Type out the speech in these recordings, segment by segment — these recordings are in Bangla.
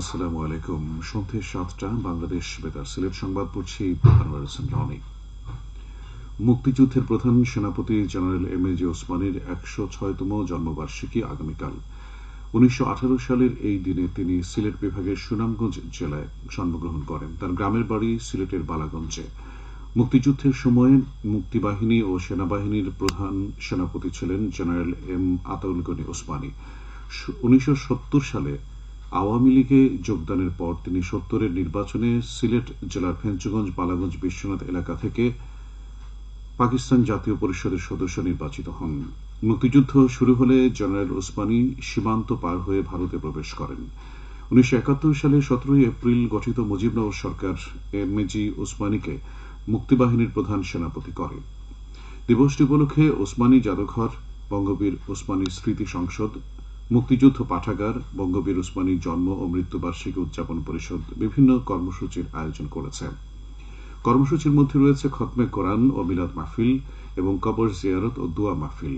আসসালামু আলাইকুম। সন্ধ্যে সাতটা, বাংলাদেশ বেতার সিলেট সংবাদ পড়ছি আনোয়ার হোসেন রনি মুক্তিযুদ্ধের প্রধান সেনাপতি জেনারেল এম এ জি ওসমানীর একশো ছয়তম জন্মবার্ষিকী আগামীকাল। উনিশশো সালের এই দিনে তিনি সিলেট বিভাগের সুনামগঞ্জ জেলায় জন্মগ্রহণ করেন। তার গ্রামের বাড়ি সিলেটের বালাগঞ্জে। মুক্তিযুদ্ধের সময় মুক্তিবাহিনী ও সেনাবাহিনীর প্রধান সেনাপতি ছিলেন জেনারেল এম আতাউল গনি ওসমানী। উনিশশো সত্তর সালে আওয়ামী লীগে যোগদানের পর তিনি সত্তরের নির্বাচনে সিলেট জেলার ফেঞ্চুগঞ্জ, বালাগঞ্জ, বিশ্বনাথ এলাকা থেকে পাকিস্তান জাতীয় পরিষদের সদস্য নির্বাচিত হন। মুক্তিযুদ্ধ শুরু হলে জেনারেল ওসমানী সীমান্ত পার হয়ে ভারতে প্রবেশ করেন। উনিশশো একাত্তর সালে সতেরোই এপ্রিল গঠিত মুজিবনগর সরকার এম এ জি ওসমানীকে মুক্তিবাহিনীর প্রধান সেনাপতি করে। দিবসটি উপলক্ষে ওসমানী জাদুঘর, বঙ্গবীর ওসমানী স্মৃতি সংসদ মুক্তিযুদ্ধ পাঠাগার, বঙ্গবীর উসমানীর জন্ম ও মৃত্যুবার্ষিকী উদযাপন পরিষদ, বিভিন্ন কর্মসূচির আয়োজন করেছে। কর্মসূচির মধ্যে রয়েছে খতমে কোরআন ও মিলাদ মাহফিল এবং কবর জিয়ারত ও দোয়া মাহফিল।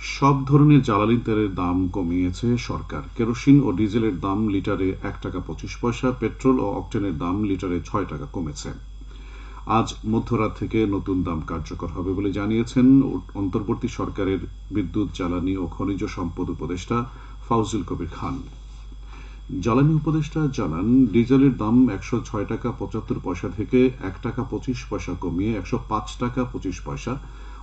সব ধরনের জ্বালানি তেলের দাম কমিয়েছে সরকার। কেরোসিন ও ডিজেলের দাম লিটারে এক টাকা পঁচিশ পয়সা, পেট্রোল ও অকটেনের দাম লিটারে ছয় টাকা কমেছে। আজ মধ্যরাত থেকে নতুন দাম কার্যকর হবে বলে জানিয়েছেন অন্তর্বর্তী সরকারের বিদ্যুৎ, জ্বালানি ও খনিজ সম্পদ উপদেষ্টা ফাউজুল কবির খান। জ্বালানি উপদেষ্টা জানান, ডিজেলের দাম একশো ছয় টাকা পঁচাত্তর পয়সা থেকে এক টাকা পঁচিশ পয়সা কমিয়ে একশো পাঁচ টাকা পঁচিশ পয়সা,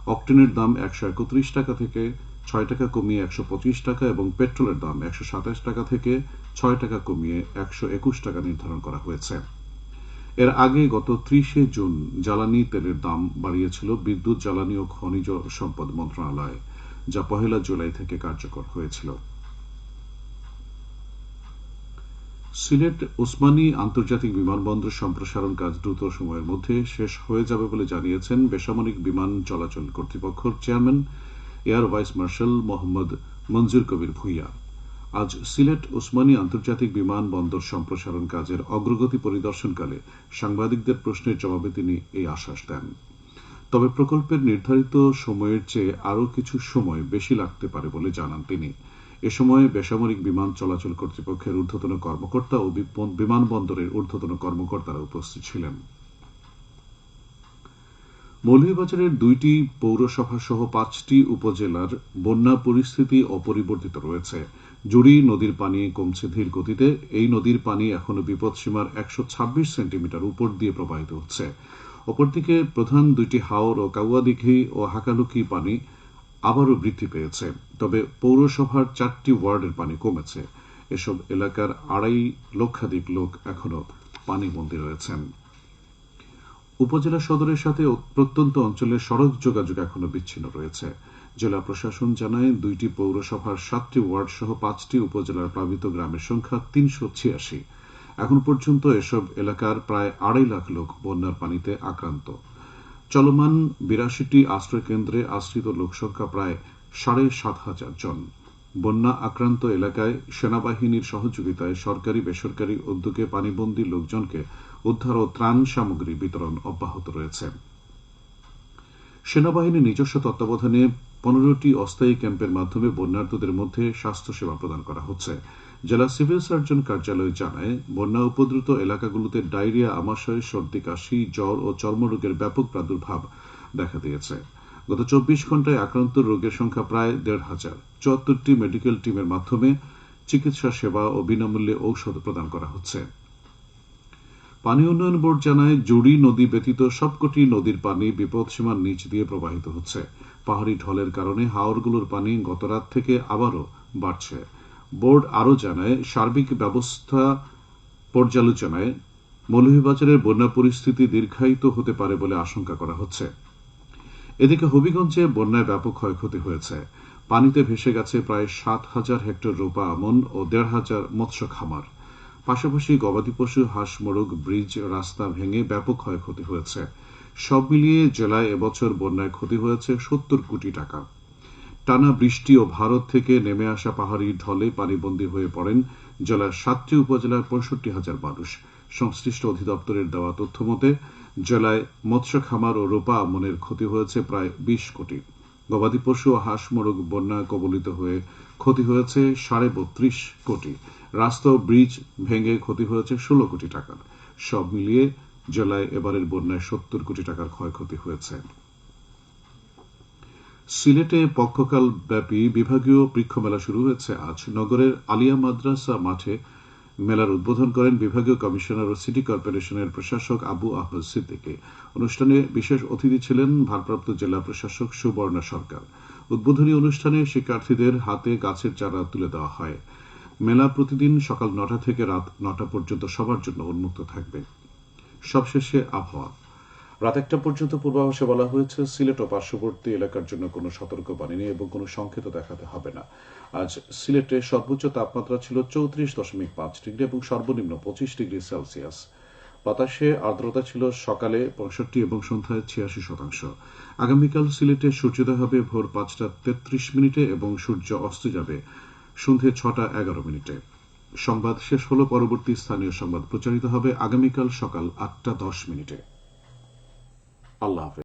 অক্টেনের দাম একশো একত্রিশ টাকা থেকে ছয় টাকা কমিয়ে একশো পঁচিশ টাকা এবং পেট্রোলের দাম একশো সাতাশ টাকা থেকে ছয় টাকা কমিয়ে একশো একুশ টাকা নির্ধারণ করা হয়েছে। এর আগে গত ত্রিশে জুন জ্বালানি তেলের দাম বাড়িয়েছিল বিদ্যুৎ, জ্বালানি ও খনিজ সম্পদ মন্ত্রণালয়, যা পহেলা জুলাই থেকে কার্যকর হয়েছিল। সিলেট ওসমানী আন্তর্জাতিক বিমানবন্দর সম্প্রসারণ কাজ দ্রুত সময়ের মধ্যে শেষ হয়ে যাবে বলে জানিয়েছেন বেসামরিক বিমান চলাচল কর্তৃপক্ষের chairman air vice marshal Mohammad Manjur Kabir Bhuiyan. আজ সিলেট ওসমানী আন্তর্জাতিক বিমানবন্দর সম্প্রসারণ কাজের অগ্রগতি পরিদর্শনকালে সাংবাদিকদের প্রশ্নের জবাবে তিনি এই আশ্বাস দেন। তবে প্রকল্পের নির্ধারিত সময়ের চেয়ে আরও কিছু সময় বেশি লাগতে পারে বলে জানান তিনি। এ সময় বেসামরিক বিমান চলাচল কর্তৃপক্ষের ঊর্ধ্বতন কর্মকর্তা ও বিমানবন্দরের ঊর্ধ্বতন কর্মকর্তারা উপস্থিত ছিলেন। মৌলভীবাজারের দুইটি পৌরসভা সহ পাঁচটি উপজেলার বন্যা পরিস্থিতি অপরিবর্তিত রয়েছে। জুড়ি নদীর পানি কমছে ধীর গতিতে। এই নদীর পানি এখনও বিপদসীমার একশো ছাব্বিশ সেন্টিমিটার উপর দিয়ে প্রবাহিত হচ্ছে। অপরদিকে প্রধান দুইটি হাওর ও কাউয়াদিঘি ও হাকালুকি পানি আবারও বৃদ্ধি পেয়েছে। তবে পৌরসভার চারটি ওয়ার্ডের পানি কমেছে। এসব এলাকার আড়াই লক্ষাধিক লোক এখনও পানিবন্দী রয়েছেন। উপজেলা সদরের সাথে প্রত্যন্ত অঞ্চলের সড়ক যোগাযোগ এখনও বিচ্ছিন্ন রয়েছে। জেলা প্রশাসন জানায়, দুইটি পৌরসভার সাতটি ওয়ার্ড সহ পাঁচটি উপজেলার প্লাবিত গ্রামের সংখ্যা তিনশো ছিয়াশি। এখন পর্যন্ত এসব এলাকার প্রায় আড়াই লাখ লোক বন্যার পানিতে আক্রান্ত। চলমান বিরাশিটি আশ্রয় কেন্দ্রে আশ্রিত লোকসংখ্যা প্রায় সাড়ে সাত হাজার জন। বন্যা আক্রান্ত এলাকায় সেনাবাহিনীর সহযোগিতায় সরকারি বেসরকারি উদ্যোগে পানিবন্দী লোকজনকে উদ্ধার ও ত্রাণ সামগ্রী বিতরণ অব্যাহত রয়েছে। সেনাবাহিনীর নিজস্ব তত্ত্বাবধানে পনেরোটি অস্থায়ী ক্যাম্পের মাধ্যমে বন্যার্তদের মধ্যে স্বাস্থ্যসেবা প্রদান করা হচ্ছে। জেলা সিভিল সার্জন কার্যালয় জানায়, বন্যা উপদ্রুত এলাকাগুলোতে ডায়রিয়া, আমাশয়, সর্দি, কাশি, জ্বর ও চর্মরোগের ব্যাপক প্রাদুর্ভাব দেখা দিয়েছে। গত চব্বিশ ঘন্টায় আক্রান্ত রোগের সংখ্যা প্রায় দেড় হাজার। চুয়াত্তরটি মেডিকেল টিমের মাধ্যমে চিকিৎসা সেবা ও বিনামূল্যে ঔষধ প্রদান করা হচ্ছে। পানি উন্নয়ন বোর্ড জানায়, জুড়ি নদী ব্যতীত সবকটি নদীর পানি বিপদসীমার নিচ দিয়ে প্রবাহিত হচ্ছে। পাহাড়ি ঢলের কারণে হাওরগুলোর পানি গতরাত থেকে আবারও বাড়ছে। বোর্ড আরও জানায়, সার্বিক ব্যবস্থা পর্যালোচনায় মৌলভীবাজারের বন্যা পরিস্থিতি দীর্ঘায়িত হতে পারে বলে আশঙ্কা করা হচ্ছে। এদিকে হবিগঞ্জে বন্যায় ব্যাপক ক্ষয়ক্ষতি হয়েছে। পানিতে ভেসে গেছে প্রায় সাত হাজার হেক্টর রোপা আমন ও দেড় হাজার মৎস্য খামার। পাশাপাশি গবাদি পশু, হাঁস, মোরগ, ব্রিজ, রাস্তা ভেঙে ব্যাপক ক্ষয়ক্ষতি হয়েছে। সব মিলিয়ে জেলায় এবছর বন্যায় ক্ষতি হয়েছে সত্তর কোটি টাকা। টানা বৃষ্টি ও ভারত থেকে নেমে আসা পাহাড়ি ঢলে পানিবন্দী হয়ে পড়েন জেলার সাতটি উপজেলার পঁয়ষট্টি হাজার মানুষ। সংশ্লিষ্ট অধিদপ্তরের দেওয়া তথ্য মতে জেলায় মৎস্য খামার ও রোপা আমনের ক্ষতি হয়েছে প্রায় বিশ কোটি। গবাদি পশু ও হাঁস, মোরগ বন্যা কবলিত হয়ে ক্ষতি হয়েছে সাড়ে বত্রিশ কোটি। রাস্তা ও ব্রিজ ভেঙে ক্ষতি হয়েছে ষোলো কোটি টাকার সব মিলিয়ে জেলায় এবারের বন্যায় সত্তর কোটি টাকার ক্ষয়ক্ষতি হয়েছে। সিলেটে পক্ষকাল ব্যাপী বিভাগীয় বৃক্ষ মেলা শুরু হয়েছে। আজ নগরের আলিয়া মাদ্রাসা মাঠে মেলার উদ্বোধন করেন বিভাগীয় কমিশনার ও সিটি কর্পোরেশনের প্রশাসক আবু আহমদ সিদ্দিকী। অনুষ্ঠানে বিশেষ অতিথি ছিলেন ভারপ্রাপ্ত জেলা প্রশাসক সুবর্ণা সরকার। উদ্বোধনী অনুষ্ঠানে শিক্ষার্থীদের হাতে গাছের চারা তুলে দেওয়া হয়। মেলা প্রতিদিন সকাল নটা থেকে রাত নটা পর্যন্ত সবার জন্য উন্মুক্ত থাকবে। সবশেষে আবহাওয়া। রাত একটা পর্যন্ত পূর্বাভাসে বলা হয়েছে, সিলেট ও পার্শ্ববর্তী এলাকার জন্য কোনো সতর্কবাণী নেই এবং কোনো সংকেত দেখাতে হবে না। আজ সিলেটে সর্বোচ্চ তাপমাত্রা ছিল চৌত্রিশ দশমিক পাঁচ ডিগ্রি এবং সর্বনিম্ন পঁচিশ ডিগ্রি সেলসিয়াস। বাতাসে আর্দ্রতা ছিল সকালে পঁয়ষট্টি এবং সন্ধ্যায় ছিয়াশি শতাংশ। আগামীকাল সিলেটে সূর্যোদয় হবে ভোর পাঁচটা তেত্রিশ মিনিটে এবং সূর্য অস্ত যাবে সন্ধে ছটা এগারো মিনিটে। সংবাদ শেষ হল, পরবর্তী স্থানীয় সংবাদ প্রচারিত হবে আগামীকাল সকাল আটটা দশ মিনিটে। আল্লাহ হাফেজ।